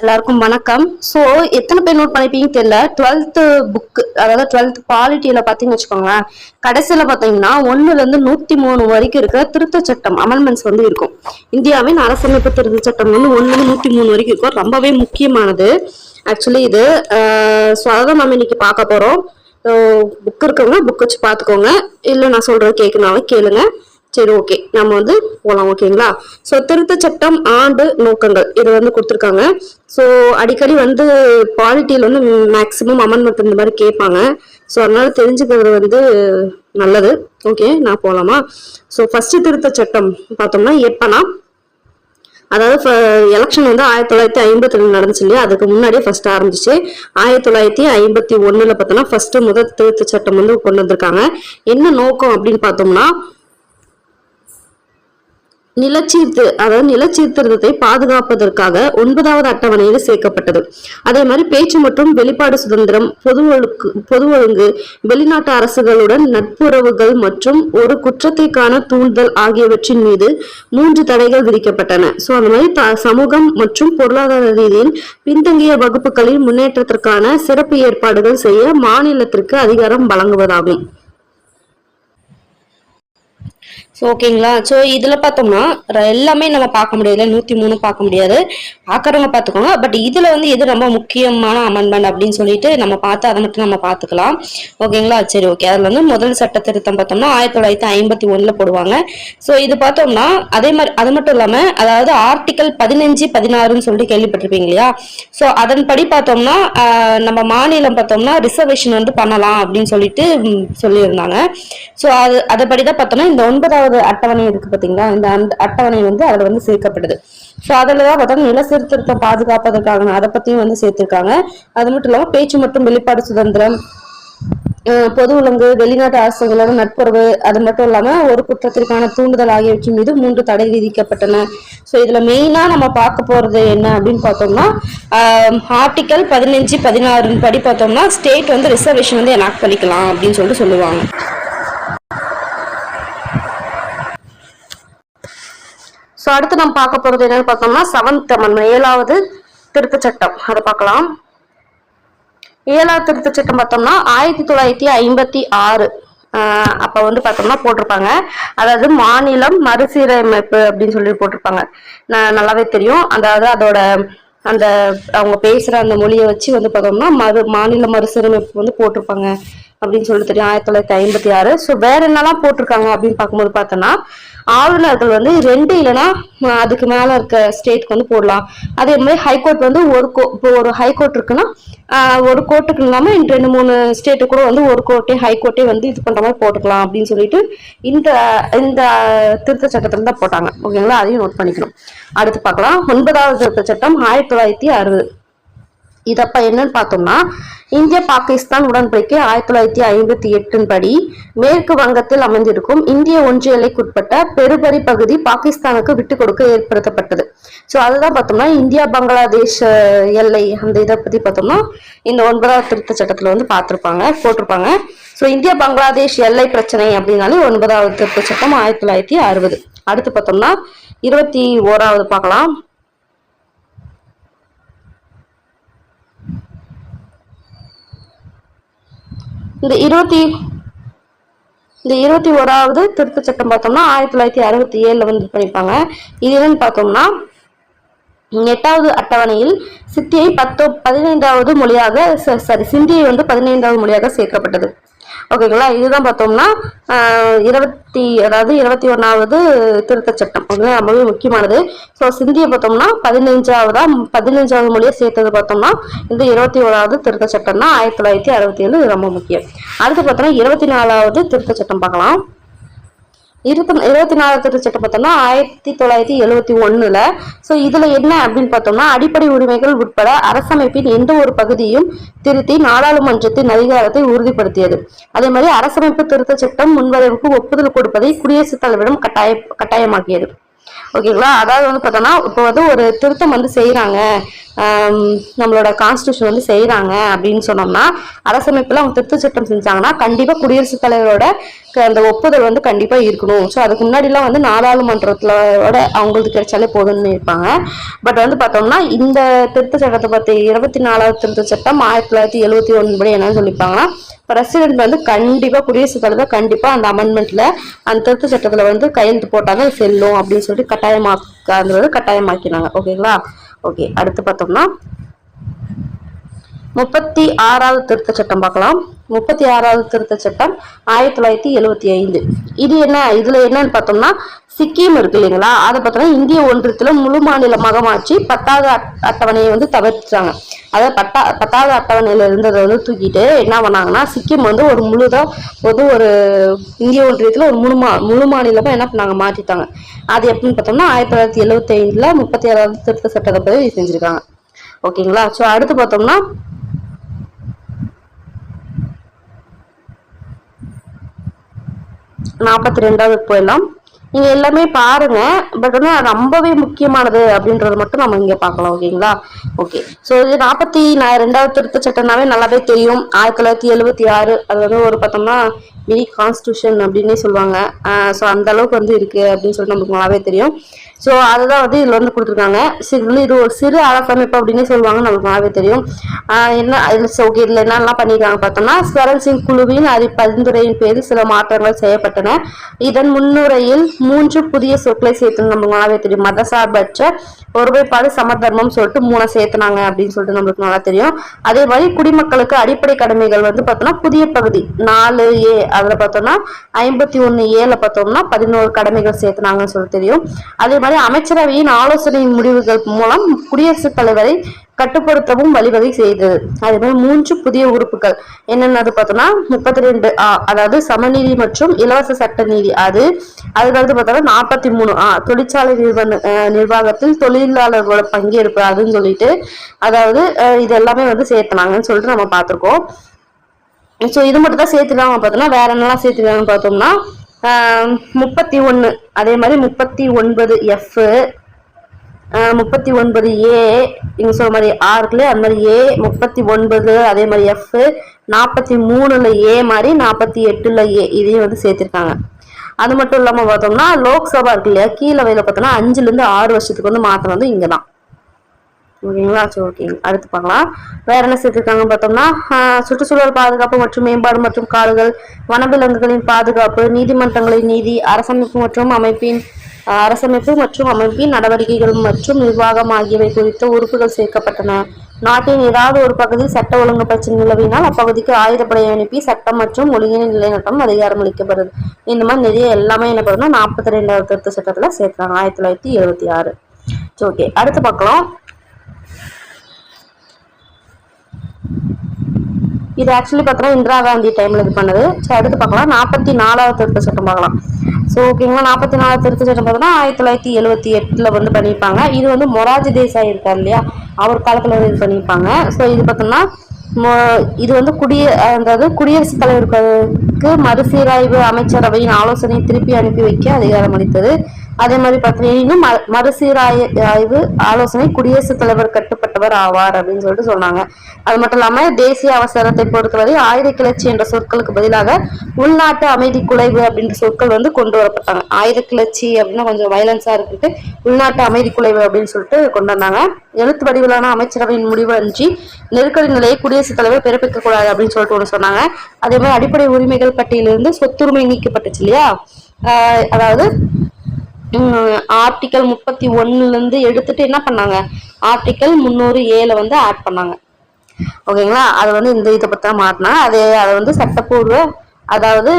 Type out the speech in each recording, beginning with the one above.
எல்லாருக்கும் வணக்கம். ஸோ எத்தனை பேர் நோட் பண்ணிப்பீங்கன்னு தெரியல. டுவெல்த்து புக்கு அதாவது டுவெல்த் குவாலிட்டியில் பார்த்தீங்கன்னு வச்சுக்கோங்களேன். கடைசியில் பார்த்தீங்கன்னா ஒன்றுலேருந்து நூற்றி மூணு வரைக்கும் இருக்கிற திருத்த சட்டம் அமெண்ட்மெண்ட்ஸ் வந்து இருக்கும். இந்தியாவின் அரசமைப்பு திருத்த சட்டம் வந்து ஒன்றுலேருந்து நூற்றி மூணு வரைக்கும் இருக்கும். ரொம்பவே முக்கியமானது. ஆக்சுவலி இது ஸோ அதான் நம்ம இன்னைக்கு பார்க்க போகிறோம் புக் இருக்கவங்க புக் வச்சு பார்த்துக்கோங்க. இல்லை நான் சொல்கிறது கேட்கனாலும் கேளுங்க. சரி ஓகே நம்ம வந்து போகலாம் ஓகேங்களா ஸோ திருத்த சட்டம் ஆண்டு நோக்கங்கள். இது வந்து கொடுத்துருக்காங்க. ஸோ அடிக்கடி வந்து பாலிட்டியில் வந்து மேக்ஸிமம் அமெண்ட்மெண்ட் இந்த மாதிரி கேட்பாங்க. ஸோ அதனால தெரிஞ்சுக்கிறது வந்து நல்லது. ஓகே நான் போகலாமா ஸோ ஃபர்ஸ்ட் திருத்த சட்டம் பார்த்தோம்னா எப்பனா? அதாவது எலெக்ஷன் வந்து ஆயிரத்தி தொள்ளாயிரத்தி ஐம்பத்தி ரெண்டு நடந்துச்சு இல்லையா? அதுக்கு முன்னாடியே ஃபர்ஸ்ட் ஆரம்பிச்சு. ஆயிரத்தி தொள்ளாயிரத்தி ஐம்பத்தி ஒன்றில் பார்த்தோம்னா ஃபர்ஸ்ட் முதல் திருத்த சட்டம் வந்து கொண்டு வந்திருக்காங்க. என்ன நோக்கம் அப்படின்னு பார்த்தோம்னா நிலச்சீர்த்து அதாவது நிலச்சீர்திருத்தத்தை பாதுகாப்பதற்காக ஒன்பதாவது அட்டவணையில் சேர்க்கப்பட்டது. அதே மாதிரி பேச்சு மற்றும் வெளிப்பாடு சுதந்திரம் பொது ஒழுக்கு பொது ஒழுங்கு வெளிநாட்டு அரசுகளுடன் நட்புறவுகள் மற்றும் ஒரு குற்றத்தைக்கான தூண்டுதல் ஆகியவற்றின் மீது மூன்று தடைகள் விதிக்கப்பட்டன. ஸோ அந்த மாதிரி த சமூகம் மற்றும் பொருளாதார ரீதியில் பின்தங்கிய வகுப்புகளின் முன்னேற்றத்திற்கான சிறப்பு ஏற்பாடுகள் செய்ய மாநிலத்திற்கு அதிகாரம் வழங்குவதாகும். ஸோ ஓகேங்களா? ஸோ இதில் பார்த்தோம்னா ர- எல்லாமே நம்ம பார்க்க முடியாது நூற்றி மூணு பார்க்க முடியாது. பார்க்குறவங்க பார்த்துக்கோங்க. பட் இதில் வந்து எது ரொம்ப முக்கியமான அமெண்ட்மெண்ட் அப்படின்னு சொல்லிட்டு நம்ம பார்த்து அதை மட்டும் நம்ம பார்த்துக்கலாம். ஓகேங்களா? சரி ஓகே. அதில் வந்து முதல் சட்ட திருத்தம் பார்த்தோம்னா ஆயிரத்தி தொள்ளாயிரத்தி ஐம்பத்தி ஒன்றில் போடுவாங்க. ஸோ இது பார்த்தோம்னா அதே மாதிரி அது மட்டும் இல்லாமல் அதாவது ஆர்டிக்கல் பதினஞ்சு பதினாறுன்னு சொல்லிட்டு கேள்விப்பட்டிருப்பீங்க இல்லையா? ஸோ அதன்படி பார்த்தோம்னா நம்ம மாநிலம் பார்த்தோம்னா ரிசர்வேஷன் வந்து பண்ணலாம் அப்படின்னு சொல்லிட்டு சொல்லியிருந்தாங்க. ஸோ அது அதைப்படி தான் பார்த்தோம்னா இந்த ஒன்பதாவது அட்டவணை இருக்கு பார்த்தீங்களா இந்த அந்த அட்டவணை வந்து அதில் வந்து சேர்க்கப்படுது. ஸோ அதில் தான் பார்த்தோம்னா நில சீர்திருத்தம் பாதுகாப்பதற்காக அதை பற்றியும் வந்து சேர்த்திருக்காங்க. அது மட்டும் இல்லாமல் பேச்சு மற்றும் வெளிப்பாடு சுதந்திரம் பொது ஒழுங்கு வெளிநாட்டு அரசுகளோட நட்புறவு அது மட்டும் இல்லாம ஒரு குற்றத்திற்கான தூண்டுதல் ஆகியவற்றின் மீது மூன்று தடை விதிக்கப்பட்டன. ஸோ இதுல மெயினா நம்ம பார்க்க போறது என்ன அப்படின்னு பார்த்தோம்னா ஆர்டிக்கல் பதினஞ்சு பதினாறுன்னு படி பார்த்தோம்னா ஸ்டேட் வந்து ரிசர்வேஷன் வந்து எனாக்ட் பண்ணிக்கலாம் அப்படின்னு சொல்லிட்டு சொல்லுவாங்க. ஸோ அடுத்து நம்ம பார்க்க போறது என்னன்னு பார்த்தோம்னா செவன்த் ஏழாவது திருத்த சட்டம் அதை பார்க்கலாம். ஏழாவது திருத்தச் சட்டம் பார்த்தோம்னா ஆயிரத்தி தொள்ளாயிரத்தி ஐம்பத்தி ஆறு. அப்போ அப்ப வந்து பார்த்தோம்னா போட்டிருப்பாங்க. அதாவது மாநிலம் மறுசீரமைப்பு அப்படின்னு சொல்லி போட்டிருப்பாங்க. நான் நல்லாவே தெரியும். அதாவது அதோட அந்த அவங்க பேசுற அந்த மொழியை வச்சு வந்து பார்த்தோம்னா மறு மாநில மறுசீரமைப்பு வந்து போட்டிருப்பாங்க அப்படின்னு சொல்லி தெரியும். ஆயிரத்தி தொள்ளாயிரத்தி ஐம்பத்தி ஆறு. ஸோ வேற என்னெல்லாம் போட்டிருக்காங்க அப்படின்னு பார்க்கும்போது பார்த்தோன்னா ஆளுநர்கள் வந்து ரெண்டு இல்லைன்னா அதுக்கு மேல இருக்க ஸ்டேட்க்கு வந்து போடலாம். அதே மாதிரி ஹைகோர்ட் வந்து ஒரு கோ இப்போ ஒரு ஹைகோர்ட் இருக்குன்னா ஒரு கோர்ட்டுக்கு இல்லாம ரெண்டு மூணு ஸ்டேட்டு கூட வந்து ஒரு கோர்ட்டே ஹைகோர்ட்டே வந்து இது பண்ற மாதிரி போட்டுக்கலாம் அப்படின்னு சொல்லிட்டு இந்த இந்த திருத்த சட்டத்துல தான் போட்டாங்க. ஓகேங்களா? அதையும் நோட் பண்ணிக்கணும். அடுத்து பார்க்கலாம். ஒன்பதாவது திருத்த சட்டம் ஆயிரத்தி தொள்ளாயிரத்தி அறுபது. இதப்ப என்னன்னு பார்த்தோம்னா இந்திய பாகிஸ்தான் உடன்படிக்கை ஆயிரத்தி தொள்ளாயிரத்தி ஐம்பத்தி எட்டின் படி மேற்கு வங்கத்தில் அமைந்திருக்கும் இந்திய ஒன்றிய எல்லைக்குட்பட்ட பெருபரி பகுதி பாகிஸ்தானுக்கு விட்டு கொடுக்க ஏற்படுத்தப்பட்டது. ஸோ அதுதான் பார்த்தோம்னா இந்தியா பங்களாதேஷ் எல்லை அந்த இதை பத்தி பார்த்தோம்னா இந்த ஒன்பதாவது திருத்த சட்டத்துல வந்து பார்த்திருப்பாங்க போட்டிருப்பாங்க. ஸோ இந்தியா பங்களாதேஷ் எல்லை பிரச்சனை அப்படின்னாலே ஒன்பதாவது திருத்த சட்டம் ஆயிரத்தி தொள்ளாயிரத்தி அறுபது. அடுத்து பார்த்தோம்னா இருபத்தி ஓராவது பார்க்கலாம். இந்த இருபத்தி இந்த இருபத்தி ஓராவது திருத்த சட்டம் பார்த்தோம்னா ஆயிரத்தி தொள்ளாயிரத்தி அறுபத்தி ஏழுல வந்து இது பண்ணியிருப்பாங்க. இது என்னன்னு பார்த்தோம்னா எட்டாவது அட்டவணையில் சித்தியை பத்தோ பதினைந்தாவது மொழியாக சாரி சிந்தியை வந்து பதினைந்தாவது மொழியாக சேர்க்கப்பட்டது. ஓகேங்களா? இதுதான் பார்த்தோம்னா இருபத்தி அதாவது இருபத்தி ஒன்றாவது திருத்தச் சட்டம். ஓகேங்களா? ரொம்பவே முக்கியமானது. ஸோ சிந்தியை பார்த்தோம்னா பதினஞ்சாவதா பதினஞ்சாவது மொழியை சேர்த்தது பார்த்தோம்னா இந்த இருபத்தி ஓராவது திருத்த சட்டம்னா ஆயிரத்தி தொள்ளாயிரத்தி அறுபத்தி ஏழு ரொம்ப முக்கியம். அடுத்து பார்த்தோம்னா இருபத்தி நாலாவது திருத்தச் சட்டம் பார்க்கலாம். இருபத்தி இருபத்தி நாலாவது திருச்சட்டம் பார்த்தோம்னா ஆயிரத்தி தொள்ளாயிரத்தி எழுவத்தி ஒன்னுல ஸோ இதுல என்ன அப்படின்னு பார்த்தோம்னா அடிப்படை உரிமைகள் உட்பட அரசமைப்பின் எந்த ஒரு பகுதியும் திருத்தி நாடாளுமன்றத்தின் அதிகாரத்தை உறுதிப்படுத்தியது. அதே மாதிரி அரசமைப்பு திருத்த சட்டம் முன்வரைவுக்கு ஒப்புதல் கொடுப்பதை குடியரசுத் தலைவரிடம் கட்டாய கட்டாயமாக்கியது. ஓகேங்களா அதாவது வந்து பார்த்தோம்னா இப்போ வந்து ஒரு திருத்தம் வந்து செய்கிறாங்க நம்மளோட கான்ஸ்டியூஷன் வந்து செய்கிறாங்க அப்படின்னு சொன்னோம்னா அரசமைப்பில் அவங்க திருத்த சட்டம் செஞ்சாங்கன்னா கண்டிப்பாக குடியரசுத் தலைவரோட அந்த ஒப்புதல் வந்து கண்டிப்பாக இருக்கணும். ஸோ அதுக்கு முன்னாடிலாம் வந்து நாடாளுமன்றத்தோட அவங்களுக்கு கிடைச்சாலே போதும்னு இருப்பாங்க. பட் வந்து பார்த்தோம்னா இந்த திருத்த சட்டத்தை பற்றி இருபத்தி நாலாவது திருத்த சட்டம் ஆயிரத்தி தொள்ளாயிரத்தி எழுபத்தி ஒன்று படி என்னன்னு சொல்லியிருப்பாங்கன்னா பிரசிடென்ட் வந்து கண்டிப்பாக குடியரசுத் தலைவர் கண்டிப்பாக அந்த அமெண்ட்மெண்ட்டில் அந்த திருத்த சட்டத்தில் வந்து கையெழுத்து போட்டாங்க செல்லும் அப்படின்னு சொல்லிட்டு கட்டாயமாக்க அந்த கட்டாயமாக்கினாங்க. ஓகேங்களா ஓகே அடுத்து பார்த்தோம்னா முப்பத்தி ஆறாவது திருத்த சட்டம் பார்க்கலாம். முப்பத்தி ஆறாவது திருத்த சட்டம் ஆயிரத்தி தொள்ளாயிரத்தி எழுவத்தி ஐந்து. இது என்ன இதுல என்னன்னு பார்த்தோம்னா சிக்கிம் இருக்கு இல்லைங்களா? அதை பார்த்தோம்னா இந்திய ஒன்றியத்துல முழு மாநிலமாக மாற்றி பத்தாவது அட்- அட்டவணையை வந்து தவிர்த்துட்டாங்க. அதாவது பத்தா பத்தாவது அட்டவணையில இருந்ததை வந்து தூக்கிட்டு என்ன பண்ணாங்கன்னா சிக்கிம் வந்து ஒரு முழுதா வந்து ஒரு இந்திய ஒன்றியத்துல ஒரு முழு மா முழு மாநிலமா என்ன பண்ணாங்க மாற்றிட்டாங்க. அது எப்படின்னு பார்த்தோம்னா ஆயிரத்தி தொள்ளாயிரத்தி எழுவத்தி ஐந்துல முப்பத்தி ஆறாவது திருத்த சட்டத்தை பதிவு செஞ்சிருக்காங்க. ஓகேங்களா? ஸோ அடுத்து பார்த்தோம்னா நாற்பத்தி ரெண்டாவது போயிடலாம் நீங்க எல்லாமே பாருங்க. பட் வந்து அது ரொம்பவே முக்கியமானது அப்படின்றது மட்டும் நம்ம இங்க பார்க்கலாம் ஓகேங்களா? ஓகே. ஸோ இது நாற்பத்தி நான் ரெண்டாவது திருத்த சட்டம்னாவே நல்லாவே தெரியும். ஆயிரத்தி தொள்ளாயிரத்தி எழுபத்தி ஆறு அது வந்து ஒரு பார்த்தோம்னா மினி கான்ஸ்டியூஷன் அப்படின்னே சொல்லுவாங்க. ஸோ அந்த அளவுக்கு வந்து இருக்கு அப்படின்னு சொல்லிட்டு நமக்கு நல்லாவே தெரியும். ஸோ அதுதான் வந்து இதில் வந்து கொடுத்துருக்காங்க. சரி வந்து இது ஒரு சிறு அரசமைப்பு அப்படின்னே சொல்லுவாங்க நமக்கு நல்லாவே தெரியும். என்ன இதில் ஓகே இதில் என்னெல்லாம் பண்ணியிருக்காங்க பார்த்தோம்னா சரண் சிங் குழுவின் அறி பரிந்துரையின் பேரில் சில மாற்றங்கள் செய்யப்பட்டன. இதன் முன்னுரையில் மூன்று புதிய சொற்களை சேர்த்து நமக்கு நல்லாவே தெரியும். மதசார்பற்ற ஒருமைப்பாடு சமதர்மம் சொல்லிட்டு மூணை சேர்த்துனாங்க அப்படின்னு சொல்லிட்டு நம்மளுக்கு நல்லா தெரியும். அதே மாதிரி குடிமக்களுக்கு அடிப்படை கடமைகள் வந்து பார்த்தோம்னா புதிய பகுதி நாலு ஏ அதில் பார்த்தோம்னா ஐம்பத்தி ஒன்று ஏல பார்த்தோம்னா பதினோரு கடமைகள் சேர்த்துனாங்கன்னு சொல்லி தெரியும். அதே மாதிரி அமைச்சரவையின் ஆலோசனையின் முடிவுகள் மூலம் குடியரசுத் தலைவரை கட்டுப்படுத்தவும் வழிவகை செய்தது. அதே மாதிரி மூன்று புதிய உறுப்புகள். என்னென்னது பார்த்தோம்னா முப்பத்தி ரெண்டு ஆ அதாவது சமநீதி மற்றும் இலவச சட்ட நீதி அது அதுக்கடுத்து பார்த்தோம்னா நாற்பத்தி மூணு ஆ தொழிற்சாலை நிறுவன நிர்வாகத்தில் தொழிலாளர்களோட பங்கேற்பு அதுன்னு சொல்லிட்டு அதாவது இது எல்லாமே வந்து சேர்த்துனாங்கன்னு சொல்லிட்டு நம்ம பார்த்துருக்கோம். ஸோ இது மட்டும் தான் சேர்த்துருக்காங்க பார்த்தோம்னா வேற என்னெல்லாம் சேர்த்துருக்காங்கன்னு பார்த்தோம்னா முப்பத்தி ஒன்று அதே மாதிரி முப்பத்தி ஒன்பது எஃப் முப்பத்தி ஒன்பது ஏ நீங்கள் சொல்ற மாதிரி ஆறுக்குள்ளே அந்த மாதிரி ஏ முப்பத்தி ஒன்பது அதே மாதிரி எஃப் நாற்பத்தி மூணுல ஏ மாதிரி நாற்பத்தி எட்டுல ஏ இதையும் வந்து சேர்த்திருக்காங்க. அது மட்டும் இல்லாமல் பார்த்தோம்னா லோக்சபா இருக்கு இல்லையா? கீழே வயலை பார்த்தோம்னா அஞ்சுலேருந்து ஆறு வருஷத்துக்கு வந்து மாற்றம் வந்து இங்கே தான் ஓகேங்களா? சரி ஓகேங்க அடுத்து பார்க்கலாம். வேற என்ன சேர்த்துருக்காங்க பார்த்தோம்னா சுற்றுச்சூழல் பாதுகாப்பு மற்றும் மேம்பாடு மற்றும் காடுகள் வனவிலங்குகளின் பாதுகாப்பு நீதிமன்றங்களின் நீதி அரசமைப்பு மற்றும் அமைப்பின் அரசமைப்பு மற்றும் அமைப்பின் நடவடிக்கைகள் மற்றும் நிர்வாகம் ஆகியவை குறித்த உறுப்புகள் சேர்க்கப்பட்டன. நாட்டின் ஏதாவது ஒரு பகுதியில் சட்ட ஒழுங்கு பிரச்சனை நிலவினால் அப்பகுதிக்கு ஆயுதப்படை அனுப்பி சட்டம் மற்றும் ஒழுங்கினை நிலைநாட்டம் அதிகாரம் அளிக்கப்படுது. இந்த மாதிரி நிறைய எல்லாமே என்ன பண்ணுன்னா நாற்பத்தி ரெண்டாவது திருத்த சட்டத்தில் சேர்த்தாங்க ஆயிரத்தி தொள்ளாயிரத்தி எழுபத்தி ஆறு. ஓகே. அடுத்து பார்க்கலாம். இது ஆக்சுவலி பார்த்தோம்னா இந்திரா காந்தி டைமில் இது பண்ணது. ஸோ அடுத்து பார்க்கலாம். நாற்பத்தி நாலாவது திருத்த சட்டம் பார்க்கலாம். ஸோ ஓகேங்களா நாற்பத்தி நாலாவது திருத்த சட்டம் பார்த்தோம்னா ஆயிரத்தி தொள்ளாயிரத்தி எழுபத்தி எட்டில் வந்து பண்ணியிருப்பாங்க. இது வந்து மொராஜி தேசாய் இருக்கார் இல்லையா? அவர் காலத்தில் வந்து இது பண்ணியிருப்பாங்க. ஸோ இது பார்த்தோம்னா இது வந்து குடிய அதாவது குடியரசுத் தலைவருக்கு மறுசீராய்வு அமைச்சரவையின் ஆலோசனையை திருப்பி அனுப்பி வைக்க அதிகாரம் அளித்தது. அதே மாதிரி பார்த்தீங்கன்னா ம- மறுசீராய்வு ஆலோசனை குடியரசுத் தலைவர் கட்டுப்பட்டவர் ஆவார் அப்படின்னு சொல்லிட்டு சொன்னாங்க. அது மட்டும் இல்லாம தேசிய அவசரத்தை பொறுத்தவரை ஆயுத கிளர்ச்சி என்ற சொற்களுக்கு பதிலாக உள்நாட்டு அமைதி குலைவு அப்படின்ற சொற்கள் வந்து கொண்டு வரப்பட்டாங்க. ஆயுத கிளர்ச்சி அப்படின்னா கொஞ்சம் வயலன்ஸா இருக்கு உள்நாட்டு அமைதி குலைவு அப்படின்னு சொல்லிட்டு கொண்டு வந்தாங்க. எழுத்து வடிவிலான அமைச்சரவையின் முடிவு அன்றி நெருக்கடி நிலையை குடியரசுத் தலைவர் பிறப்பிக்க கூடாது அப்படின்னு சொல்லிட்டு ஒன்று சொன்னாங்க. அதே மாதிரி அடிப்படை உரிமைகள் பட்டியலிருந்து சொத்துரிமை நீக்கப்பட்டுச்சு இல்லையா? அதாவது ஆர்டிக்கல் முப்பத்தி ஒன்னுலேருந்து எடுத்துட்டு என்ன பண்ணாங்க? ஆர்டிக்கல் முந்நூறு ஏல வந்து ஆட் பண்ணாங்க. ஓகேங்களா? அது வந்து இந்த இதை பற்றி தான் மாட்டினா அது அதை வந்து சட்டப்பூர்வ அதாவது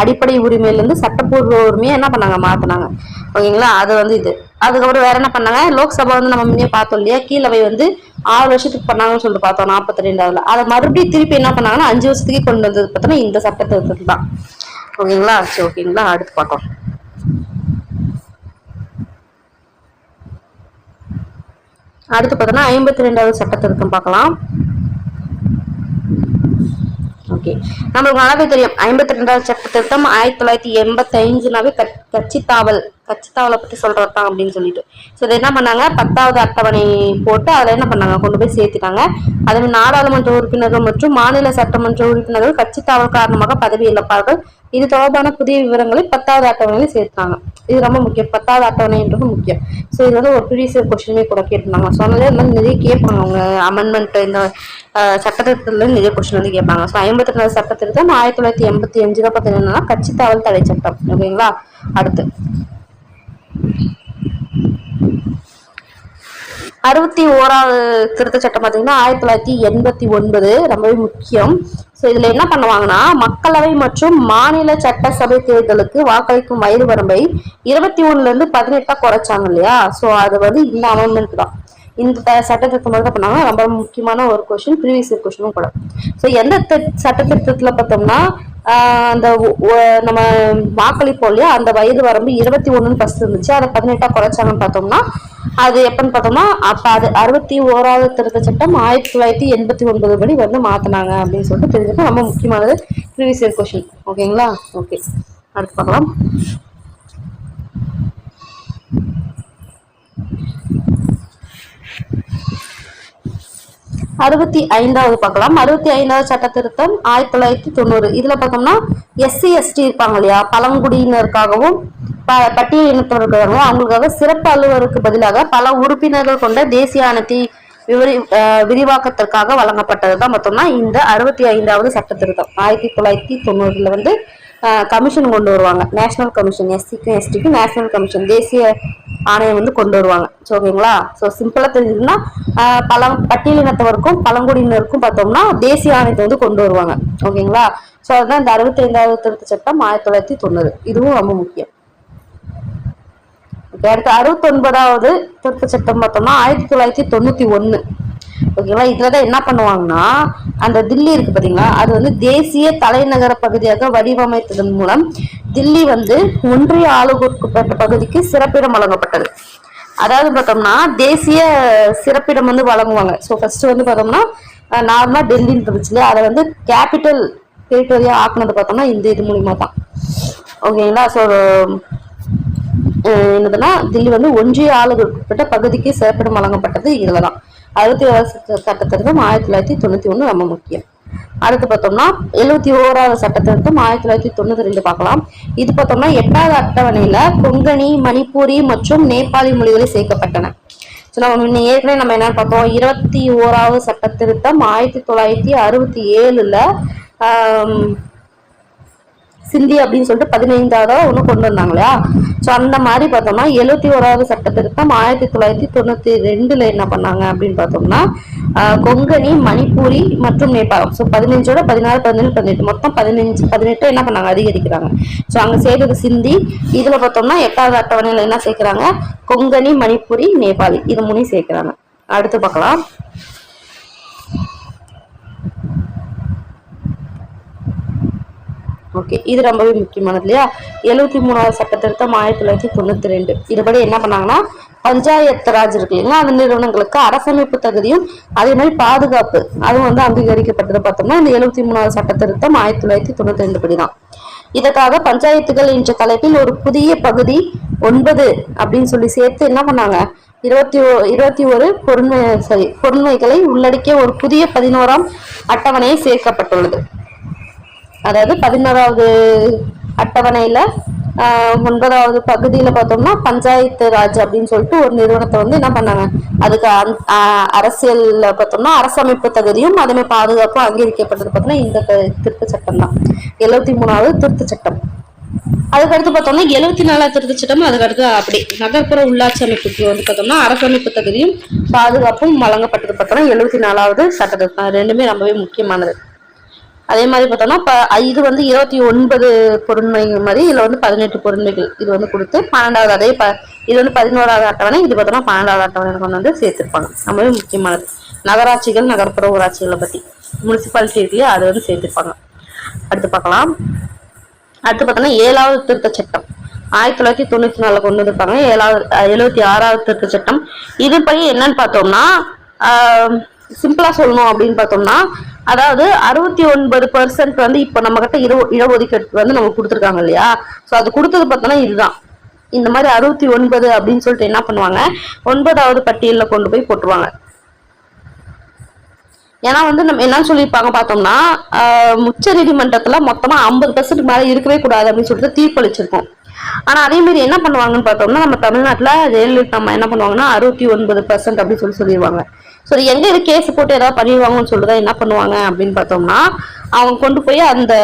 அடிப்படை உரிமையிலேருந்து சட்டப்பூர்வ உரிமையை என்ன பண்ணாங்க? மாற்றினாங்க ஓகேங்களா? அது வந்து இது. அதுக்கப்புறம் வேற என்ன பண்ணாங்க? லோக்சபா வந்து நம்ம முன்னே பார்த்தோம் இல்லையா? கீழவை வந்து ஆறு வருஷத்துக்கு பண்ணாங்கன்னு சொல்லிட்டு பார்த்தோம் நாற்பத்தி ரெண்டாவதுல அதை மறுபடியும் திருப்பி என்ன பண்ணாங்கன்னா அஞ்சு வருஷத்துக்கே கொண்டு வந்தது பார்த்தோன்னா இந்த சட்டத்தை தான். ஓகேங்களா? சரி ஓகேங்களா? அடுத்து பார்க்கலாம். அடுத்து பார்த்தோன்னா ஐம்பத்தி ரெண்டாவது சட்டத்திற்கும் பார்க்கலாம். ஓகே நம்மளுக்கு நல்லாவே தெரியும். ஐம்பத்தி ரெண்டாவது சட்ட திருத்தம் ஆயிரத்தி தொள்ளாயிரத்தி எண்பத்தி ஐந்துனாவே கட்சி தாவல் கட்சி பத்தி தான் அப்படின்னு சொல்லிட்டு. ஸோ இதை என்ன பண்ணாங்க? பத்தாவது அட்டவணை போட்டு அதில் என்ன பண்ணாங்க? கொண்டு போய் சேர்த்துட்டாங்க. அதே நாடாளுமன்ற உறுப்பினர்கள் மற்றும் மாநில சட்டமன்ற உறுப்பினர்கள் கட்சித்தாவல் காரணமாக பதவி இழப்பார்கள். இது தொடர்பான புதிய விவரங்களை பத்தாவது அட்டவணையில சேர்த்தாங்க இது ரொம்ப முக்கியம். பத்தாவது அட்டவணைன்றது முக்கியம். ஸோ இது வந்து ஒரு ப்ரீவியஸ் கொஸ்டினுமே கூட கேட்டிருந்தாங்க. சொன்னதே இந்த நிறைய கேட்பாங்க அவங்க அமெண்ட்மெண்ட் இந்த சட்டத்திட்டத்துல நிறைய கொஸ்டின் வந்து கேட்பாங்க. ஸோ ஐம்பத்தி ரெண்டாவது சட்டத்திருத்தம் ஆயிரத்தி தொள்ளாயிரத்தி எண்பத்தி அஞ்சுல பார்த்தீங்கன்னா கட்சி தாவல் தடை சட்டம். ஓகேங்களா? அடுத்து. அறுபத்தி ஓராவது திருத்த சட்டம் பார்த்தீங்கன்னா ஆயிரத்தி தொள்ளாயிரத்தி எண்பத்தி ஒன்பது ரொம்பவே முக்கியம். ஸோ இதுல என்ன பண்ணுவாங்கன்னா மக்களவை மற்றும் மாநில சட்டசபை தேர்தலுக்கு வாக்களிக்கும் வயது வரம்பை இருபத்தி ஒண்ணுல இருந்து பதினெட்டா குறைச்சாங்க இல்லையா? ஸோ அது வந்து இந்த அமெண்ட்மெண்ட் தான். இந்த த- சட்டத்திருத்தம் மட்டும் பண்ணாங்க ரொம்ப முக்கியமான ஒரு கொஸ்டின் ப்ரீவியஸ் கொஸ்டினும் கூட. ஸோ எந்த சட்டத்திருத்தத்தில் பார்த்தோம்னா அந்த நம்ம வாக்களிப்போம் இல்லையா? அந்த வயது வரம்பு இருபத்தி ஒன்றுன்னு ஃபஸ்ட் இருந்துச்சு. அதை பதினெட்டாக குறைச்சாங்கன்னு பார்த்தோம்னா அது எப்பன்னு பார்த்தோம்னா அப்போ அது அறுபத்தி ஓராவது திருத்த சட்டம் ஆயிரத்தி தொள்ளாயிரத்தி எண்பத்தி ஒன்பது படி வந்து மாற்றினாங்க அப்படின்னு சொல்லிட்டு தெரிஞ்சுக்க ரொம்ப முக்கியமானது. ப்ரீவியஸ் இயர் கொஸ்டின் ஓகேங்களா? ஓகே. அடுத்து பார்க்கலாம். அறுபத்தி ஐந்தாவது பார்க்கலாம். அறுபத்தி ஐந்தாவது சட்ட திருத்தம் ஆயிரத்தி தொள்ளாயிரத்தி தொண்ணூறு. இதுல பார்த்தோம்னா எஸ்சி எஸ்டி இருப்பாங்க இல்லையா? பழங்குடியினருக்காகவும் ப- பட்டியல் இனத்தவர்களுக்காகவும் அவங்களுக்காக சிறப்பு அலுவலருக்கு பதிலாக பல உறுப்பினர்கள் கொண்ட தேசிய ஆணையத்தை விவரி அஹ் விரிவாக்கத்திற்காக வழங்கப்பட்டது தான் பார்த்தோம்னா இந்த அறுபத்தி ஐந்தாவது சட்ட திருத்தம் ஆயிரத்தி தொள்ளாயிரத்தி தொண்ணூறுல வந்து கமிஷன் கொண்டு வருவாங்க. நேஷனல் கமிஷன் எஸ்சிக்கும் எஸ்டிக்கும் நேஷனல் கமிஷன் தேசிய ஆணையம் வந்து கொண்டு வருவாங்க. ஸோ ஓகேங்களா ஸோ சிம்பிளாக தெரிஞ்சதுன்னா பழம் பட்டியலினத்தவருக்கும் பழங்குடியினருக்கும் பார்த்தோம்னா தேசிய ஆணையத்தை வந்து கொண்டு வருவாங்க. ஓகேங்களா ஸோ அதுதான் இந்த அறுபத்தி ஐந்தாவது திருத்த சட்டம் ஆயிரத்தி தொள்ளாயிரத்தி தொண்ணூறு. இதுவும் ரொம்ப முக்கியம். அடுத்து அறுபத்தி ஒன்பதாவது திருத்த சட்டம் பார்த்தோம்னா ஆயிரத்தி தொள்ளாயிரத்தி தொண்ணூத்தி ஒண்ணு. ஓகேங்களா இதுலதான் என்ன பண்ணுவாங்கன்னா அந்த தில்லி இருக்கு பார்த்தீங்களா அது வந்து தேசிய தலைநகர பகுதியாக வடிவமைத்ததன் மூலம் தில்லி வந்து ஒன்றிய ஆளுகோட்பட்ட பகுதிக்கு சிறப்பிடம் வழங்கப்பட்டது. அதாவது பார்த்தோம்னா தேசிய சிறப்பிடம் வந்து வழங்குவாங்க. ஸோ ஃபர்ஸ்ட் வந்து பார்த்தோம்னா நார்மலா டெல்லின்னு இருந்துச்சு இல்லையா? அதை வந்து கேபிட்டல் டெரிட்டரியா ஆக்குனது பார்த்தோம்னா இந்த இது மூலிமா தான். ஓகேங்களா? ஸோ என்னதுன்னா தில்லி வந்து ஒன்றிய ஆளுகட்பட்ட பகுதிக்கு சிறப்பிடம் வழங்கப்பட்டது இதில் தான் அறுபத்தி ஓராவது சட்ட திருத்தம் ஆயிரத்தி தொள்ளாயிரத்தி தொண்ணூத்தி ஒன்று ரொம்ப முக்கியம். அடுத்து பார்த்தோம்னா எழுபத்தி ஓராவது சட்ட திருத்தம் ஆயிரத்தி தொள்ளாயிரத்தி தொண்ணூத்தி ரெண்டு பார்க்கலாம். இது பார்த்தோம்னா எட்டாவது அட்டவணையில கொங்கணி மணிப்பூரி மற்றும் நேபாளி மொழிகளில் சேர்க்கப்பட்டன. ஸோ நம்ம ஏற்கனவே நம்ம என்ன பார்த்தோம்? இருபத்தி ஓராவது சட்ட திருத்தம் ஆயிரத்தி தொள்ளாயிரத்தி அறுபத்தி ஏழுல சிந்தி அப்படின்னு சொல்லிட்டு பதினைந்தாவது ஒன்று கொண்டு வந்தாங்க இல்லையா ஸோ அந்த மாதிரி பார்த்தோம்னா எழுபத்தி ஓராவது சட்ட திருத்தம் ஆயிரத்தி தொள்ளாயிரத்தி தொண்ணூத்தி ரெண்டுல என்ன பண்ணாங்க அப்படின்னு பார்த்தோம்னா ஆஹ், கொங்கணி மணிப்பூரி மற்றும் நேபாளம். ஸோ பதினஞ்சோட பதினாறு பதினேழு பதினெட்டு. மொத்தம் பதினஞ்சு பதினெட்டு என்ன பண்ணாங்க? அதிகரிக்கிறாங்க. ஸோ அங்கே சேர்த்தது சிந்தி. இதில் பார்த்தோம்னா எட்டாவது அட்டவணையில் என்ன சேர்க்குறாங்க? கொங்கணி மணிப்பூரி நேபாளி. இது மூணையும் சேர்க்குறாங்க. அடுத்து பார்க்கலாம். ஓகே. இது ரொம்பவே முக்கியமானது இல்லையா? எழுபத்தி மூணாவது சட்ட திருத்தம் ஆயிரத்தி தொள்ளாயிரத்தி தொண்ணூத்தி ரெண்டு. இதுபடி என்ன பண்ணாங்கன்னா பஞ்சாயத்து ராஜ் இருக்கு இல்லைங்களா? அந்த நிறுவனங்களுக்கு அரசமைப்பு தகுதியும் அதே மாதிரி பாதுகாப்பு அதுவும் வந்து அங்கீகரிக்கப்பட்டது பார்த்தோம்னா இந்த எழுபத்தி மூணாவது சட்ட திருத்தம் ஆயிரத்தி தொள்ளாயிரத்தி தொண்ணூத்தி ரெண்டு படி தான். இதற்காக பஞ்சாயத்துகள் என்ற தலைப்பில் ஒரு புதிய பகுதி ஒன்பது அப்படின்னு சொல்லி சேர்த்து என்ன பண்ணாங்க? இருபத்தி ஓ இருபத்தி ஒரு பொருண்மை சரி பொருண்மைகளை உள்ளடக்கிய ஒரு புதிய பதினோராம் அட்டவணையை சேர்க்கப்பட்டுள்ளது. அதாவது பதினோராவது அட்டவணையில ஒன்பதாவது பகுதியில பார்த்தோம்னா பஞ்சாயத்து ராஜ் அப்படின்னு சொல்லிட்டு ஒரு நிறுவனத்தை வந்து என்ன பண்ணாங்க? அதுக்கு அந்த- அரசியல்ல பார்த்தோம்னா அரசமைப்பு தகுதியும் அதுமே பாதுகாப்பும் அங்கீகரிக்கப்பட்டது பார்த்தோம்னா இந்த திருத்த சட்டம் தான். எழுபத்தி மூணாவது திருத்த சட்டம். அதுக்கடுத்து பார்த்தோம்னா எழுபத்தி நாலாவது திருத்த சட்டம் அதுக்கடுத்து அப்படி நகர்ப்புற உள்ளாட்சி அமைப்புக்கு வந்து பார்த்தோம்னா அரசமைப்பு தகுதியும் பாதுகாப்பும் வழங்கப்பட்டது பார்த்தோம்னா எழுபத்தி நாலாவது சட்டம் ரெண்டுமே ரொம்பவே முக்கியமானது. அதே மாதிரி பார்த்தோம்னா இப்போ இது வந்து இருபத்தி ஒன்பது பொருண்மை மாதிரி இதில் வந்து பதினெட்டு பொருண்மைகள் இது வந்து கொடுத்து பன்னெண்டாவது அதே ப இது வந்து பதினோராவது அட்டவணை இது பார்த்தோம்னா பன்னெண்டாவது அட்டவணை கொண்டு வந்து சேர்த்திருப்பாங்க. ரொம்பவே முக்கியமானது. நகராட்சிகள் நகர்ப்புற ஊராட்சிகளை பற்றி முனிசிபாலிட்டி இருக்கு அது வந்து சேர்த்திருப்பாங்க. அடுத்து பார்க்கலாம். அடுத்து பார்த்தோம்னா ஏழாவது திருத்த சட்டம். ஆயிரத்தி தொள்ளாயிரத்தி தொண்ணூற்றி நாலில் கொண்டு வந்திருப்பாங்க. ஏழாவது எழுபத்தி ஆறாவது திருத்த சட்டம். இதுபடி என்னன்னு பார்த்தோம்னா சிம்பிளாக சொல்லணும் அப்படின்னு பார்த்தோம்னா அதாவது அறுபத்தி ஒன்பது பெர்சன்ட் வந்து இப்போ நம்ம கிட்ட இட இடஒதுக்கீடு வந்து நம்ம கொடுத்துருக்காங்க இல்லையா? ஸோ அது கொடுத்தது பார்த்தோன்னா இதுதான். இந்த மாதிரி அறுபத்தி ஒன்பது அப்படின்னு சொல்லிட்டு என்ன பண்ணுவாங்க? ஒன்பதாவது பட்டியலில் கொண்டு போய் போட்டுருவாங்க. ஏன்னா வந்து நம்ம என்ன சொல்லியிருப்பாங்க பார்த்தோம்னா ஆஹ் உச்ச நீதிமன்றத்தில் மொத்தமா ஐம்பது பர்சன்ட் மேலே இருக்கவே கூடாது அப்படின்னு சொல்லிட்டு தீர்ப்பளிச்சிருக்கோம். ஆனா அதே மாதிரி என்ன பண்ணுவாங்கன்னு பார்த்தோம்னா நம்ம தமிழ்நாட்டில் ஜெயலலிதா அம்மா என்ன பண்ணுவாங்கன்னா அறுபத்தி ஒன்பது பர்சன்ட் அப்படின்னு சொல்லி சொல்லிடுவாங்க. ஸோ எங்க இது கேஸ் போட்டு ஏதாவது பண்ணிடுவாங்கன்னு சொல்லிட்டு என்ன பண்ணுவாங்க அப்படின்னு பார்த்தோம்னா அவங்க கொண்டு போய் அந்த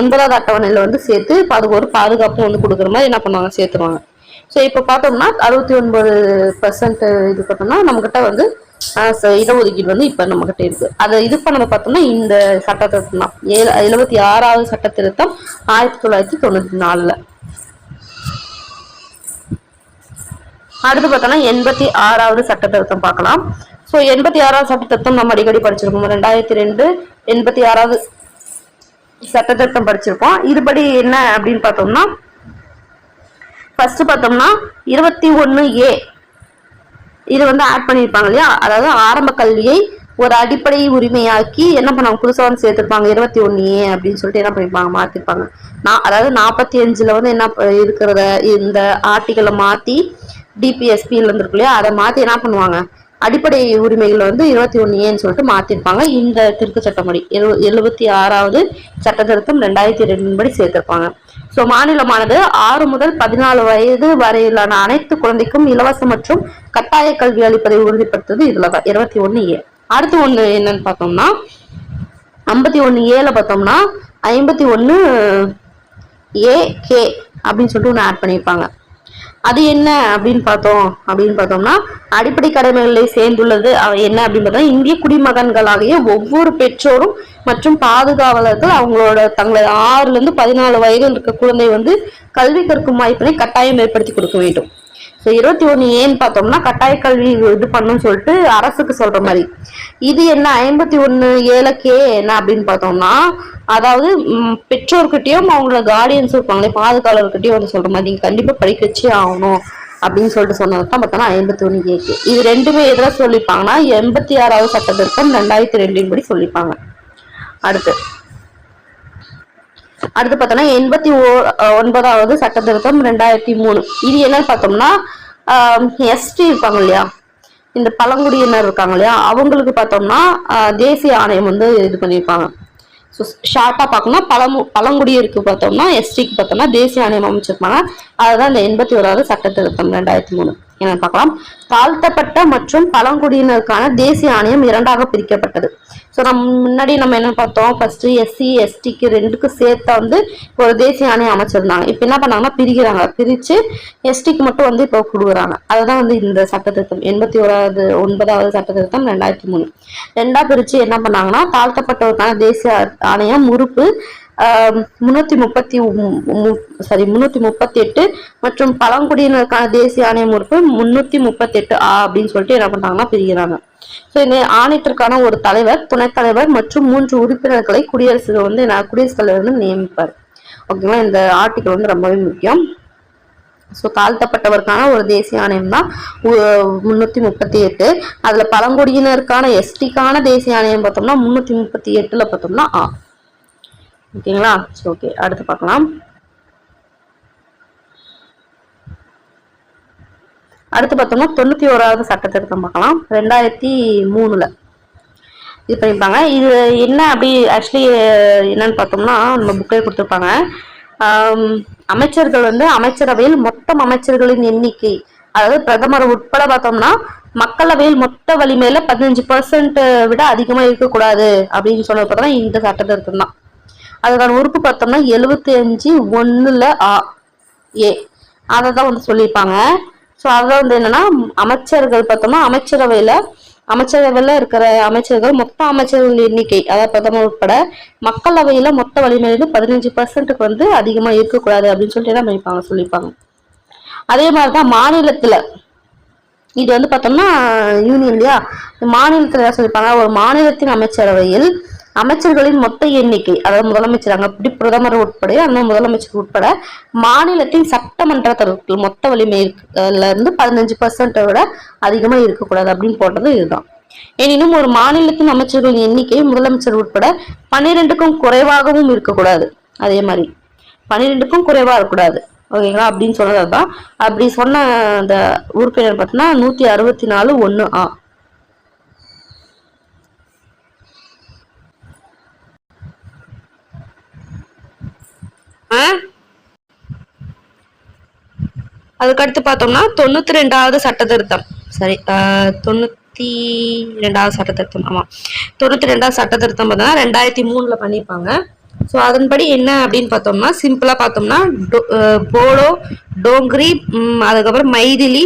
ஒன்பதாவது அட்டவணையில வந்து சேர்த்து அது அதுக்கு ஒரு பாதுகாப்பும் வந்து கொடுக்குற மாதிரி என்ன பண்ணுவாங்க? சேர்த்துருவாங்க. ஸோ இப்போ பார்த்தோம்னா அறுபத்தி ஒன்பது பர்சன்ட் இது பார்த்தோம்னா நம்மக்கிட்ட வந்து இடஒதுக்கீடு வந்து இப்போ நம்மக்கிட்ட இருக்கு. அதை இது பண்ணதை பார்த்தோம்னா இந்த சட்ட திருத்தம் தான். ஏழு எழுபத்தி ஆறாவது சட்ட திருத்தம் ஆயிரத்தி தொள்ளாயிரத்தி தொண்ணூற்றி நாலில். அடுத்து பார்த்தோம்னா எண்பத்தி ஆறாவது சட்ட திருத்தம் பார்க்கலாம். ஸோ எண்பத்தி ஆறாவது சட்ட நம்ம அடிக்கடி படிச்சிருக்கோம் ரெண்டாயிரத்தி ரெண்டு எண்பத்தி ஆறாவது சட்ட திருத்தம் படிச்சிருக்கோம் இதுபடி என்ன அப்படின்னு பார்த்தோம்னா ஃபர்ஸ்ட் பார்த்தோம்னா இருபத்தி ஒன்று ஏ இது வந்து ஆட் பண்ணியிருப்பாங்க இல்லையா? அதாவது ஆரம்ப கல்வியை ஒரு அடிப்படை உரிமையாக்கி என்ன பண்ணாங்க புதுசாக வந்து சேர்த்துருப்பாங்க. இருபத்தி ஒன்று ஏ அப்படின்னு சொல்லிட்டு என்ன பண்ணியிருப்பாங்க மாற்றிருப்பாங்க நான் அதாவது நாற்பத்தி அஞ்சில் வந்து என்ன ப- இருக்கிறத இந்த ஆர்டிகளை மாற்றி டிபிஎஸ்பியில் இருந்திருக்கு இல்லையா? அதை மாற்றி என்ன பண்ணுவாங்க? அடிப்படை உரிமைகள் வந்து இருபத்தி ஒன்று ஏன்னு சொல்லிட்டு மாற்றிருப்பாங்க இந்த திருத்த சட்டப்படி எழு எழுபத்தி ஆறாவது சட்ட திருத்தம் ரெண்டாயிரத்தி ரெண்டு படி சேர்த்திருப்பாங்க. ஸோ மாநிலமானது ஆறு முதல் பதினாலு வயது வரையிலான அனைத்து குழந்தைக்கும் இலவச மற்றும் கட்டாய கல்வி அளிப்பதை உறுதிப்படுத்துவது இதுல தான் இருபத்தி ஒன்று ஏ. அடுத்து ஒன்று என்னன்னு பார்த்தோம்னா ஐம்பத்தி ஒன்று ஏல பார்த்தோம்னா ஐம்பத்தி ஒன்று ஏ கே அப்படின்னு சொல்லிட்டு ஒன்று ஆட் பண்ணியிருப்பாங்க. அது என்ன அப்படின்னு பார்த்தோம் அப்படின்னு பார்த்தோம்னா அடிப்படை கடமைகளை சேர்ந்துள்ளது என்ன அப்படின்னு பார்த்தோம்னா இந்திய குடிமகன்களாகிய ஒவ்வொரு பெற்றோரும் மற்றும் பாதுகாவலர்கள் அவங்களோட தங்களது ஆறுல இருந்து பதினாலு வயதில் இருக்க குழந்தை வந்து கல்வி கற்கும் வாய்ப்பினை கட்டாயம் ஏற்படுத்தி கொடுக்க வேண்டும். ஸோ இருபத்தி ஒன்று ஏன்னு பார்த்தோம்னா கட்டாய கல்வி இது பண்ணணும்னு சொல்லிட்டு அரசுக்கு சொல்ற மாதிரி. இது என்ன ஐம்பத்தி ஒன்று ஏழக்கே என்ன அப்படின்னு பார்த்தோம்னா அதாவது ம், பெற்றோர்கிட்டயும் அவங்களோட கார்டியன்ஸ் இருப்பாங்களே பாதுகாவலர்கிட்டயும் வந்து சொல்ற மாதிரி நீங்கள் கண்டிப்பாக படிக்க வச்சே ஆகணும் அப்படின்னு சொல்லிட்டு சொன்னது தான் பார்த்தோம்னா ஐம்பத்தி ஒன்று ஏக்கு. இது ரெண்டுமே எதில் சொல்லிப்பாங்கன்னா எண்பத்தி ஆறாவது சட்டத்திற்கும் ரெண்டாயிரத்தி ரெண்டின் படி சொல்லிப்பாங்க. அடுத்து. அடுத்து பார்த்தோம்னா எண்பத்தி ஓ ஒன்பதாவது சட்ட திருத்தம் ரெண்டாயிரத்தி மூணு. இது என்னன்னு பார்த்தோம்னா எஸ்டி இருப்பாங்க இல்லையா? இந்த பழங்குடியினர் இருக்காங்க இல்லையா? அவங்களுக்கு பார்த்தோம்னா தேசிய ஆணையம் வந்து இது பண்ணியிருப்பாங்க. ஸோ ஷார்ட்டாக பார்க்கணும்னா பழமு பழங்குடியிருக்கு பார்த்தோம்னா எஸ்டிக்கு பார்த்தோம்னா தேசிய ஆணையம் அமைச்சிருப்பாங்க. அதுதான் இந்த எண்பத்தி ஓராவது சட்ட திருத்தம் ரெண்டாயிரத்தி மூணு. என்னன்னு பார்க்கலாம். தாழ்த்தப்பட்ட மற்றும் பழங்குடியினருக்கான தேசிய ஆணையம் இரண்டாக பிரிக்கப்பட்டது. ஸோ நம்ம முன்னாடி நம்ம என்ன பார்த்தோம்? ஃபர்ஸ்ட் எஸ்சி எஸ்டிக்கு ரெண்டுக்கும் சேர்த்தா வந்து ஒரு தேசிய ஆணையம் அமைச்சிருந்தாங்க. இப்போ என்ன பண்ணாங்கன்னா பிரிக்கிறாங்க. பிரித்து எஸ்டிக்கு மட்டும் வந்து இப்போ கொடுக்குறாங்க. அதுதான் வந்து இந்த சட்ட திருத்தம் எண்பத்தி ஓராவது ஒன்பதாவது சட்ட திருத்தம் ரெண்டாயிரத்தி மூணு. ரெண்டாக பிரித்து என்ன பண்ணாங்கன்னா தாழ்த்தப்பட்டவருக்கான தேசிய ஆணையம் உறுப்பு முன்னூத்தி முப்பத்தி சாரி முன்னூத்தி முப்பத்தி எட்டு மற்றும் பழங்குடியினருக்கான தேசிய ஆணையம் உறுப்பு முன்னூத்தி முப்பத்தி எட்டு ஆ அப்படின்னு சொல்லிட்டு என்ன பண்றாங்கன்னா பிரிக்கிறாங்க. ஆணையத்திற்கான ஒரு தலைவர் துணைத் தலைவர் மற்றும் மூன்று உறுப்பினர்களை குடியரசு வந்து குடியரசுத் தலைவர் வந்து நியமிப்பார். ஓகேங்களா இந்த ஆர்டிகல் வந்து ரொம்பவே முக்கியம். ஸோ தாழ்த்தப்பட்டவருக்கான ஒரு தேசிய ஆணையம் தான் முன்னூத்தி முப்பத்தி எட்டு. அதுல பழங்குடியினருக்கான எஸ்டிக்கான தேசிய ஆணையம் பார்த்தோம்னா முன்னூத்தி முப்பத்தி எட்டுல பார்த்தோம்னா ஆ. ஓகேங்களா சரி ஓகே அடுத்து பார்க்கலாம். அடுத்து பார்த்தோம்னா தொண்ணூற்றி ஓராவது சட்ட திருத்தம் பார்க்கலாம். ரெண்டாயிரத்தி மூணில். இது பண்ணியிருப்பாங்க. இது என்ன அப்படி ஆக்சுவலி என்னன்னு பார்த்தோம்னா நம்ம புக்கே கொடுத்துருப்பாங்க. அமைச்சர்கள் வந்து அமைச்சரவையில் மொத்தம் அமைச்சர்களின் எண்ணிக்கை அதாவது பிரதமர் உட்பட பார்த்தோம்னா மக்களவையில் மொத்த வலிமையில பதினஞ்சு பர்சன்ட் விட அதிகமாக இருக்கக்கூடாது அப்படின்னு சொன்னது பார்த்தோம்னா இந்த சட்ட திருத்தம் தான். அதுக்கான உறுப்பு பார்த்தோம்னா எழுபத்தி அஞ்சு ஒன்றில் ஆ ஏ. அதை தான் வந்து சொல்லியிருப்பாங்க. ஸோ அதில் வந்து என்னன்னா அமைச்சர்கள் பார்த்தோம்னா அமைச்சரவையில அமைச்சரவையில் இருக்கிற அமைச்சர்கள் மொத்த அமைச்சர்கள் எண்ணிக்கை அதாவது பிரதமர் உட்பட மக்களவையில மொத்த வலிமையிலிருந்து பதினஞ்சு பர்சன்ட்டுக்கு வந்து அதிகமா இருக்கக்கூடாது அப்படின்னு சொல்லிட்டு என்ன பண்ணிப்பாங்க சொல்லியிருப்பாங்க அதே மாதிரி தான் மாநிலத்துல இது வந்து பார்த்தோம்னா யூனியன் இல்லையா? மாநிலத்தில் என்ன சொல்லியிருப்பாங்க ஒரு மாநிலத்தின் அமைச்சரவையில் அமைச்சர்களின் மொத்த எண்ணிக்கை அதாவது முதலமைச்சர் அங்க அப்படி பிரதமர் உட்பட அந்த முதலமைச்சர் உட்பட மாநிலத்தின் சட்டமன்றத்திற்கு மொத்த வலிமையில இருந்து பதினஞ்சு பர்சன்ட்டை விட அதிகமா இருக்கக்கூடாது அப்படின்னு போட்டது இதுதான். எனினும் ஒரு மாநிலத்தின் அமைச்சர்களின் எண்ணிக்கை முதலமைச்சர் உட்பட பன்னிரெண்டுக்கும் குறைவாகவும் இருக்கக்கூடாது. அதே மாதிரி பன்னிரெண்டுக்கும் குறைவா இருக்கக்கூடாது. ஓகேங்களா? அப்படின்னு சொன்னது தான் அப்படி சொன்ன அந்த உறுப்பினர் பார்த்தீங்கன்னா நூற்றி அறுபத்தி நாலு ஒன்று ஆ. அதுக்கடுத்து பார்த்தோம்னா தொண்ணூத்தி ரெண்டாவது சட்ட திருத்தம் சரி ஆஹ், தொண்ணூத்தி ரெண்டாவது சட்ட திருத்தம் ஆமா. தொண்ணூத்தி ரெண்டாவது சட்ட திருத்தம் பார்த்தோம்னா ரெண்டாயிரத்தி மூணுல பண்ணியிருப்பாங்க. ஸோ அதன்படி என்ன அப்படின்னு பார்த்தோம்னா சிம்பிளா பார்த்தோம்னா டோ- போடோ டோங்கிரி அதுக்கப்புறம் மைதிலி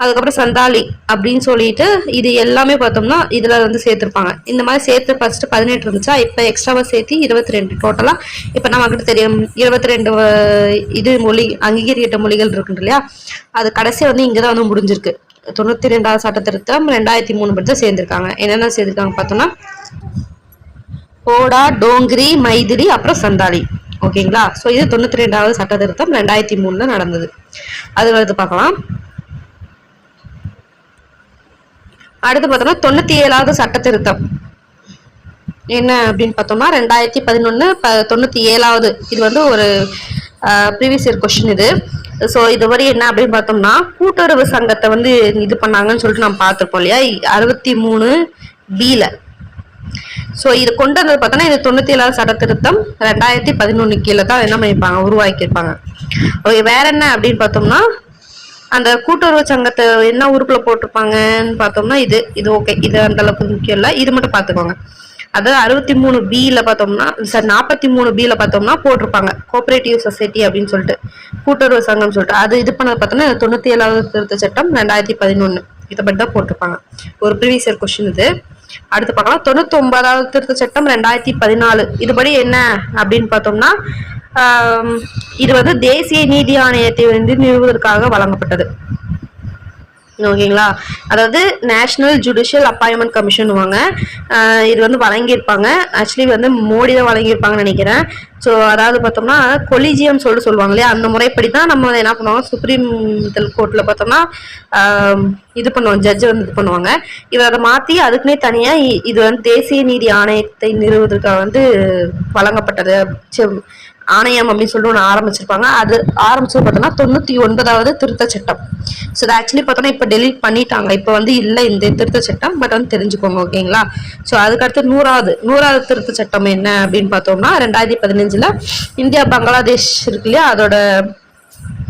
அதுக்கப்புறம் சந்தாலி அப்படின்னு சொல்லிட்டு இது எல்லாமே பார்த்தோம்னா இதில் வந்து சேர்த்துருப்பாங்க. இந்த மாதிரி சேர்த்து ஃபஸ்ட்டு பதினெட்டு இருந்துச்சா இப்போ எக்ஸ்ட்ராவாக சேர்த்து இருபத்தி ரெண்டு டோட்டலாக இப்போ நம்மக்கிட்ட தெரியும் இருபத்தி ரெண்டு இது மொழி அங்கீகரிக்கிட்ட மொழிகள் இருக்குன்னு இல்லையா? அது கடைசியாக வந்து இங்கே தான் வந்து முடிஞ்சிருக்கு. தொண்ணூற்றி ரெண்டாவது சட்ட திருத்தம் ரெண்டாயிரத்தி மூணு படி தான் சேர்ந்துருக்காங்க. என்னென்ன சேர்ந்துருக்காங்க பார்த்தோம்னா போடா டோங்கிரி மைதிரி அப்புறம் சந்தாலி ஓகேங்களா? ஸோ இது தொண்ணூற்றி ரெண்டாவது சட்ட திருத்தம் ரெண்டாயிரத்தி மூணில் நடந்தது. அது வந்து பார்க்கலாம். அடுத்து பார்த்தோம்னா தொண்ணூற்றி ஏழாவது சட்ட திருத்தம் என்ன அப்படின்னு பார்த்தோம்னா ரெண்டாயிரத்தி பதினொன்று ப தொண்ணூற்றி ஏழாவது இது வந்து ஒரு ப்ரீவியஸ் இயர் கொஸ்டின் இது. ஸோ இதுவரை என்ன அப்படின்னு பார்த்தோம்னா கூட்டுறவு சங்கத்தை வந்து இது பண்ணாங்கன்னு சொல்லிட்டு நம்ம பார்த்துருப்போம் இல்லையா? அறுபத்தி மூணு பில ஸோ இது கொண்டு வந்தது பார்த்தோன்னா இது தொண்ணூற்றி ஏழாவது சட்ட திருத்தம் ரெண்டாயிரத்தி பதினொன்று கீழே தான் என்ன பண்ணியிருப்பாங்க? உருவாக்கியிருப்பாங்க. ஓகே வேற என்ன அப்படின்னு பார்த்தோம்னா அந்த கூட்டுறவு சங்கத்தை என்ன உறுப்பில் போட்டிருப்பாங்கன்னு பார்த்தோம்னா இது இது ஓகே இது அந்த அளவுக்கு முக்கியம் இல்லை. இது மட்டும் பார்த்துக்கோங்க. அதாவது அறுபத்தி மூணு பியில் பார்த்தோம்னா சார் நாற்பத்தி மூணு பியில் பார்த்தோம்னா போட்டிருப்பாங்க. கோஆபரேட்டிவ் சொசைட்டி அப்படின்னு சொல்லிட்டு கூட்டுறவு சங்கம் சொல்லிட்டு. அது இது பண்ணது பார்த்தோம்னா தொண்ணூத்தி ஏழாவது திருத்த சட்டம் ரெண்டாயிரத்தி பதினொன்று இதை பற்றி தான் போட்டிருப்பாங்க. ஒரு ப்ரீவியஸ் இயர் கொஸ்டின் இது. அடுத்து பார்க்கலாம். தொண்ணூத்தி ஒன்பதாவது திருத்த சட்டம் ரெண்டாயிரத்தி பதினாலு. இதுபடி என்ன அப்படின்னு பார்த்தோம்னா இது வந்து தேசிய நீதி ஆணையத்தை வந்து நிறுவுவதற்காக வழங்கப்பட்டது. ஓகேங்களா? அதாவது நேஷனல் ஜுடிஷியல் அப்பாயின்மெண்ட் கமிஷன்வாங்க இது வந்து வழங்கியிருப்பாங்க. ஆக்சுவலி வந்து மோடி தான் வழங்கியிருப்பாங்கன்னு நினைக்கிறேன். ஸோ அதாவது பார்த்தோம்னா கொலிஜியம் சொல்லிட்டு சொல்லுவாங்க இல்லையா? அந்த முறைப்படி தான் நம்ம என்ன பண்ணுவோம் சுப்ரீம் கோர்ட்டில் பார்த்தோம்னா இது பண்ணுவோம் ஜட்ஜ் வந்து இது பண்ணுவாங்க. இவர் அதை மாற்றி அதுக்குன்னே தனியாக இது வந்து தேசிய நீதி ஆணையத்தை நிறுவுவதற்காக வந்து வழங்கப்பட்டது. ஆணையம் அப்படின்னு சொல்லி ஒன்று ஆரம்பிச்சிருப்பாங்க. அது ஆரம்பிச்சது பார்த்தோம்னா தொண்ணூத்தி ஒன்பதாவது திருத்த சட்டம் ஸோ அது ஆக்சுவலி பார்த்தோன்னா இப்போ டெலிட் பண்ணிட்டாங்க. இப்போ வந்து இல்லை இந்த திருத்த சட்டம் பட் வந்து தெரிஞ்சுக்கோங்க ஓகேங்களா? ஸோ அதுக்கடுத்து நூறாவது நூறாவது திருத்த சட்டம் என்ன அப்படின்னு பார்த்தோம்னா ரெண்டாயிரத்தி பதினஞ்சில் இந்தியா பங்களாதேஷ் இருக்கு இல்லையா? அதோட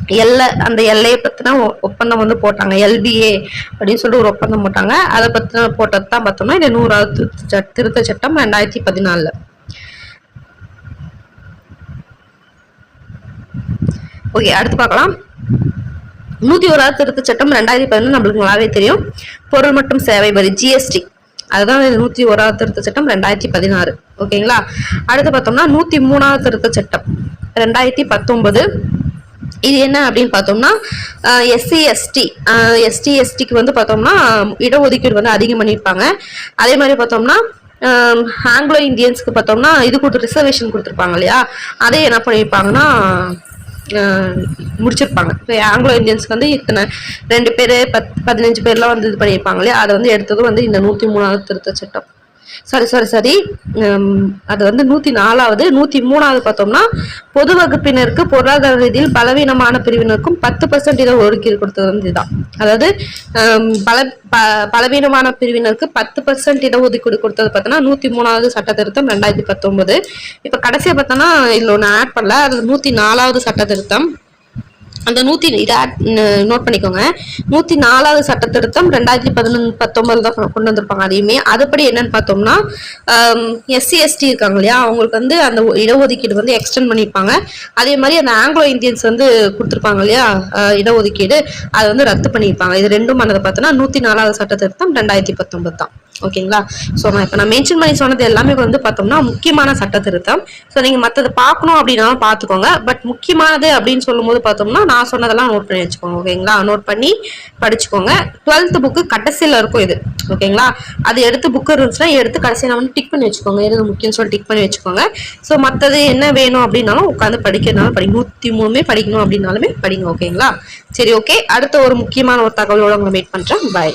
எல்லை அந்த எல்லையை பற்றின ஒ- ஒப்பந்தம் வந்து போட்டாங்க. எல்பிஏ அப்படின்னு சொல்லிட்டு ஒரு ஒப்பந்தம் போட்டாங்க. அதை பற்றின போட்டது தான் பார்த்தோம்னா இந்த நூறாவது திருத்த சட்டம் ரெண்டாயிரத்தி பதினாலில். ஓகே அடுத்து பார்க்கலாம். நூத்தி ஓராவது திருத்த சட்டம் ரெண்டாயிரத்தி பதினொன்று நம்மளுக்கு நல்லாவே தெரியும். பொருள் மற்றும் சேவை வரி ஜிஎஸ்டி அதுதான் நூற்றி நூத்தி ஓராவது திருத்த சட்டம் ரெண்டாயிரத்தி பதினாறு. ஓகேங்களா அடுத்து பார்த்தோம்னா நூத்தி மூணாவது திருத்த சட்டம் ரெண்டாயிரத்தி பத்தொன்பது. இது என்ன அப்படின்னு பார்த்தோம்னா எஸ்சி எஸ்டி எஸ்டி எஸ்டிக்கு வந்து பார்த்தோம்னா இடஒதுக்கீடு வந்து அதிகம் பண்ணியிருப்பாங்க. அதே மாதிரி பார்த்தோம்னா ஆங்கிலோ இந்தியன்ஸ்க்கு பார்த்தோம்னா இது கொடுத்து ரிசர்வேஷன் கொடுத்துருப்பாங்க இல்லையா? அதே என்ன பண்ணியிருப்பாங்கன்னா முடிச்சிருப்பாங்க. இப்போ ஆங்கிலோ இந்தியன்ஸ்க்கு வந்து இத்தனை ரெண்டு பேர் பத் பதினஞ்சு பேர்லாம் வந்து இது பண்ணியிருப்பாங்க இல்லையா? அதை வந்து எடுத்ததும் வந்து இந்த நூற்றி மூணாவது திருத்த சட்டம். சாரி சாரி சாரி அது வந்து நூற்றி நாலாவது நூற்றி மூணாவது பார்த்தோம்னா பொது வகுப்பினருக்கு பொருளாதார ரீதியில் பலவீனமான பிரிவினருக்கும் பத்து பர்சன்ட் இதை ஒதுக்கீடு கொடுத்தது வந்து இதுதான். அதாவது பல ப- பலவீனமான பிரிவினருக்கு பத்து பர்சன்ட் இடஒதுக்கீடு கொடுத்தது பார்த்தோன்னா நூற்றி மூணாவது சட்ட திருத்தம் ரெண்டாயிரத்தி பத்தொன்பது. இப்போ கடைசியாக பார்த்தோன்னா இதில் ஒன்று ஆட் பண்ணல. அது நூற்றி நாலாவது சட்ட திருத்தம். அந்த நூற்றி இதை நோட் பண்ணிக்கோங்க. நூற்றி நாலாவது சட்ட திருத்தம் ரெண்டாயிரத்தி பதினொன்று பத்தொன்பதுல தான் கொண்டு வந்திருப்பாங்க அதையுமே. அதுபடி என்னன்னு பார்த்தோம்னா எஸ்சி எஸ்டி இருக்காங்க இல்லையா? அவங்களுக்கு வந்து அந்த இடஒதுக்கீடு வந்து எக்ஸ்டெண்ட் பண்ணியிருப்பாங்க. அதே மாதிரி அந்த ஆங்கிலோ இந்தியன்ஸ் வந்து கொடுத்துருப்பாங்க இல்லையா? இடஒதுக்கீடு. அதை வந்து ரத்து பண்ணியிருப்பாங்க. இது ரெண்டும் பண்ணதை பார்த்தோன்னா நூற்றி நாலாவது சட்ட திருத்தம் ரெண்டாயிரத்தி பத்தொன்பது தான். ஓகேங்களா? ஸோ நான் இப்போ நான் மென்ஷன் பண்ணி சொன்னது எல்லாமே வந்து பார்த்தோம்னா முக்கியமான சட்ட திருத்தம் ஸோ நீங்கள் மற்றதை பார்க்கணும் அப்படின்னாலும் பார்த்துக்கோங்க. பட் முக்கியமானது அப்படின்னு சொல்லும்போது பார்த்தோம்னா நான் சொன்னதெல்லாம் நோட் பண்ணி வச்சுக்கோங்க ஓகேங்களா நோட் பண்ணி படிச்சுக்கோங்க. டுவெல்த் புக்கு கடைசியில் இருக்கும் இது ஓகேங்களா அது எடுத்து புக்கு இருந்துச்சுன்னா எடுத்து கடைசியில் வந்து டிக் பண்ணி வச்சுக்கோங்க. எது முக்கியம்னு சொல்லி டிக் பண்ணி வச்சுக்கோங்க. ஸோ மற்றது என்ன வேணும் அப்படின்னாலும் உட்காந்து படிக்கிறதுனால படி நூற்றி மூணுமே படிக்கணும் அப்படின்னாலுமே படிங்க ஓகேங்களா சரி ஓகே அடுத்த ஒரு முக்கியமான ஒரு தகவலோட உங்களை மீட் பண்ணுறேன் பாய்